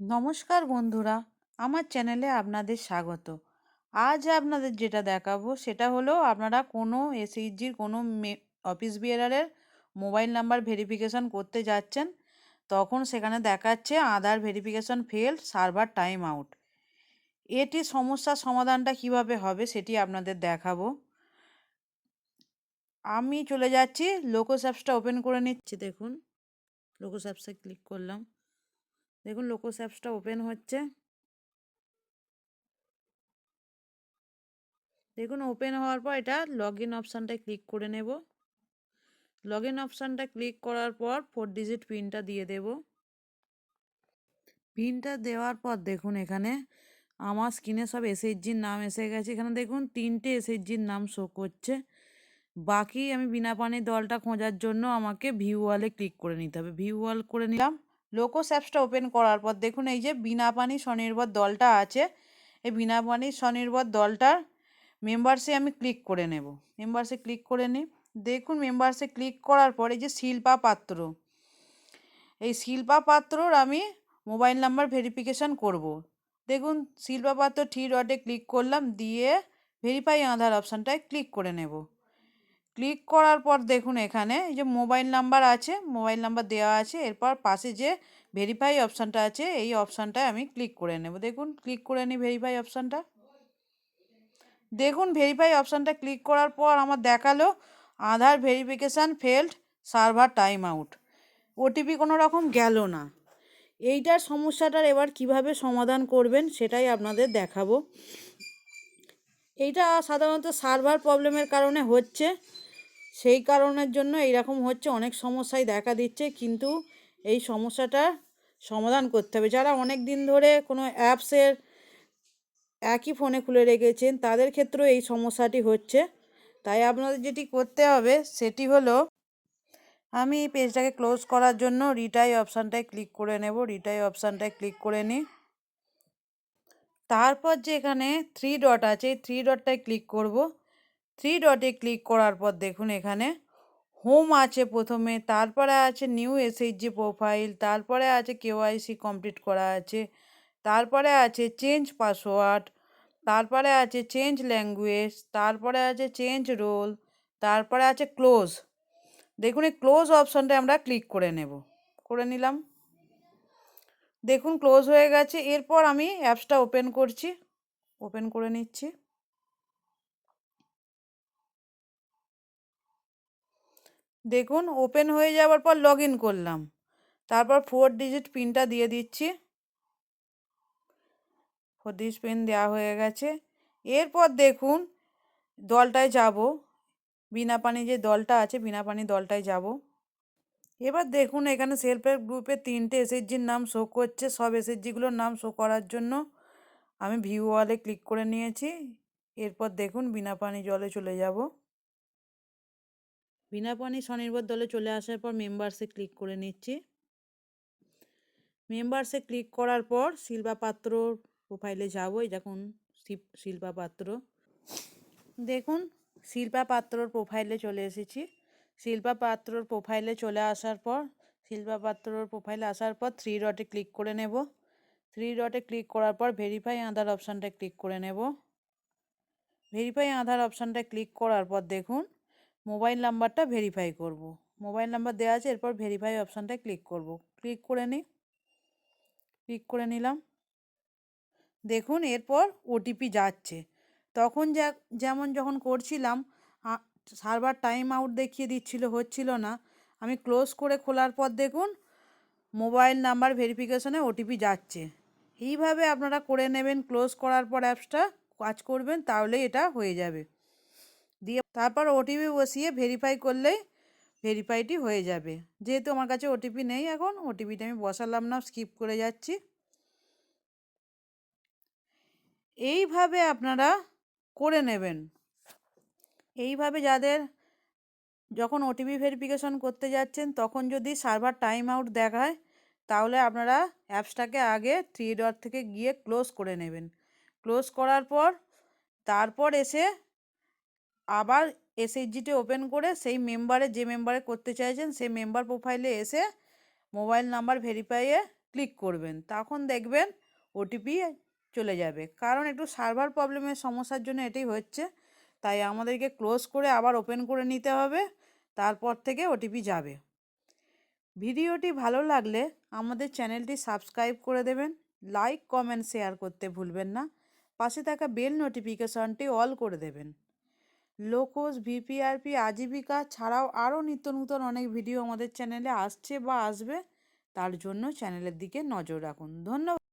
নমস্কার বন্ধুরা, আমার চ্যানেলে আপনাদের স্বাগত। আজ আপনাদের যেটা দেখাবো সেটা হলো আপনারা কোনো এসএইচজির, কোনো মে, অফিস বিয়ারারের মোবাইল নাম্বার ভেরিফিকেশন করতে যাচ্ছেন, তখন সেখানে দেখাচ্ছে Aadhaar verification fail, server time out. এটি সমস্যার সমাধানটা কীভাবে হবে সেটি আপনাদের দেখাবো। আমি চলে যাচ্ছি, লোকোস অ্যাপসটা ওপেন করে নিচ্ছি, দেখুন। লোকোস অ্যাপসে ক্লিক করলাম। দেখুন লোকোস অ্যাপসটা ওপেন হচ্ছে। দেখুন ওপেন হওয়ার পর এটা লগ ইন অপশানটায় ক্লিক করে নেব। লগ ইন অপশানটা ক্লিক করার পর ফোর ডিজিট পিনটা দিয়ে দেব। পিনটা দেওয়ার পর দেখুন এখানে আমার স্ক্রিনে সব এসএইচজির নাম এসে গেছে। এখানে দেখুন তিনটে এসএইচজির নাম শো করছে। বাকি আমি বিনা পানির দলটা খোঁজার জন্য আমাকে ভিউ ওয়ালে ক্লিক করে নিতে হবে। ভিউ ওয়াল করে নিলাম। লোকোস অ্যাপসটা ওপেন করার পর দেখুন এই যে বিনা পানি স্বনির্ভর দলটা আছে। এই বিনা পানি স্বনির্ভর দলটার মেম্বারসে আমি ক্লিক করে নেব। মেম্বারসে ক্লিক করে নিই। দেখুন মেম্বারসে ক্লিক করার পর এই যে শিল্পা পাত্র। এই শিল্পা পাত্রর আমি মোবাইল নাম্বার ভেরিফিকেশান করব। দেখুন শিল্পা পাত্র থ্রি ডটে ক্লিক করলাম, দিয়ে ভেরিফাই আধার অপশানটায় ক্লিক করে নেব। ক্লিক করার পর দেখুন এখানে এই যে মোবাইল নাম্বার আছে, মোবাইল নাম্বার দেওয়া আছে, এরপর পাশে যে ভেরিফাই অপশানটা আছে, এই অপশানটায় আমি ক্লিক করে নেব। দেখুন, ক্লিক করে নিই ভেরিফাই অপশানটা। দেখুন ভেরিফাই অপশানটা ক্লিক করার পর আমার দেখাল Aadhaar verification failed server time out OTP কোনো রকম গেল না। এইটার সমস্যাটার এবার কীভাবে সমাধান করবেন সেটাই আপনাদের দেখাবো। এইটা সাধারণত সার্ভার প্রবলেমের কারণে হচ্ছে। সেই কারণের জন্য এইরকম হচ্ছে, অনেক সমস্যাই দেখা দিচ্ছে। কিন্তু এই সমস্যাটা সমাধান করতে হবে। যারা অনেক দিন ধরে কোনো অ্যাপসের একই ফোনে খুলে রেখেছেন, তাদের ক্ষেত্রেও এই সমস্যাটি হচ্ছে। তাই আপনাদের যেটি করতে হবে, সেটি হলো, আমি পেজটাকে ক্লোজ করার জন্য রিটাই অপশানটায় ক্লিক করে নেব। রিটাই অপশানটায় ক্লিক করে নিই। তারপর যে এখানে থ্রি ডট আছে, এই থ্রি ডটটায় ক্লিক করব। থ্রি ডটে ক্লিক করার পর দেখুন এখানে হোম আছে প্রথমে, তারপরে আছে নিউ এসএইচজি প্রোফাইল তারপরে আছে কেওয়াইসি কমপ্লিট করা আছে, তারপরে আছে চেঞ্জ পাসওয়ার্ড তারপরে আছে চেঞ্জ ল্যাঙ্গুয়েজ তারপরে আছে চেঞ্জ রোল তারপরে আছে ক্লোজ দেখুন এই ক্লোজ অপশানটা আমরা ক্লিক করে নেব। করে নিলাম। দেখুন ক্লোজ হয়ে গেছে। এরপর আমি অ্যাপসটা ওপেন করছি। ওপেন করে নিচ্ছি। দেখুন ওপেন হয়ে যাওয়ার পর লগ ইন করলাম। তারপর ফোর ডিজিট পিনটা দিয়ে দিচ্ছি। ফোর ডিজিট পিন দেওয়া হয়ে গেছে। এরপর দেখুন, দলটায় যাব। বিনা পানি যে দলটা আছে, বিনা পানি দলটায় যাব। এবার দেখুন, এখানে সেলফ হেল্প গ্রুপে তিনটে এসএসজির নাম শো করছে। সব এসএসজিগুলোর নাম শো করার জন্য আমি ভিউ ওয়ালে ক্লিক করে নিয়েছি। এরপর দেখুন, বিনা পানি জলে চলে যাব। বিনা পানি স্বনির্ভর দলে চলে আসার পর মেম্বার্সে ক্লিক করে নিচ্ছি। মেম্বার্সে ক্লিক করার পর শিল্পা পাত্র প্রোফাইলে যাব। দেখুন শিল্পা পাত্র। দেখুন, শিল্পা পাত্রর প্রোফাইলে চলে এসেছি। শিল্পা পাত্রর প্রোফাইলে চলে আসার পর, শিল্পা পাত্রর প্রোফাইলে আসার পর থ্রি ডটে ক্লিক করে নেব। থ্রি ডটে ক্লিক করার পর ভেরিফাই আধার অপশানটা ক্লিক করে নেব। ভেরিফাই আধার অপশানটা ক্লিক করার পর দেখুন মোবাইল নাম্বারটা ভেরিফাই করব। মোবাইল নাম্বার দেওয়া আছে, এরপর ভেরিফাই অপশানটা ক্লিক করব। ক্লিক করে নিই ক্লিক করে নিলাম। দেখুন, এরপর ওটিপি যাচ্ছে। তখন যা, যেমন যখন করছিলাম সার্ভার টাইম আউট দেখিয়ে দিচ্ছিল, হচ্ছিল না। আমি ক্লোজ করে খোলার পর দেখুন, মোবাইল নাম্বার ভেরিফিকেশনে ওটিপি যাচ্ছে। এইভাবে আপনারা করে নেবেন ক্লোজ করার পর অ্যাপসটা কাজ করবেন, তাহলেই এটা হয়ে যাবে। দিয়ে তারপর ওটিপি বসিয়ে ভেরিফাই করলেই ভেরিফাইটি হয়ে যাবে। যেহেতু আমার কাছে ওটিপি নেই এখন ওটিপিটা আমি বসালাম না স্কিপ করে যাচ্ছি। এইভাবে আপনারা করে নেবেন। এইভাবে যাদের যখন ওটিপি ভেরিফিকেশন করতে যাচ্ছেন, তখন যদি সার্ভার টাইম আউট দেখায়, তাহলে আপনারা অ্যাপসটাকে আগে থ্রি ডট থেকে গিয়ে ক্লোজ করে নেবেন। ক্লোজ করার পর, তারপর এসে আবার এসএইচজিটি ওপেন করে সেই মেম্বারে যে মেম্বারে করতে চাইছেন, সেই মেম্বার প্রোফাইলে এসে মোবাইল নাম্বার ভেরিফাইয়ে ক্লিক করবেন। তখন দেখবেন ওটিপি চলে যাবে। কারণ একটু সার্ভার প্রবলেমের সমস্যার জন্য এটাই হচ্ছে। তাই আমাদেরকে ক্লোজ করে আবার ওপেন করে নিতে হবে। তারপর থেকে ওটিপি যাবে। ভিডিওটি ভালো লাগলে আমাদের চ্যানেলটি সাবস্ক্রাইব করে দেবেন। লাইক কমেন্ট শেয়ার করতে ভুলবেন না। পাশে থাকা বেল নোটিফিকেশনটি অল করে দেবেন। লোকোস ভিপিআরপি, আজীবিকা ছাড়াও আরও নিত্য নূতন অনেক ভিডিও আমাদের চ্যানেলে আসছে বা আসবে। তার জন্য চ্যানেলের দিকে নজর রাখুন। ধন্যবাদ।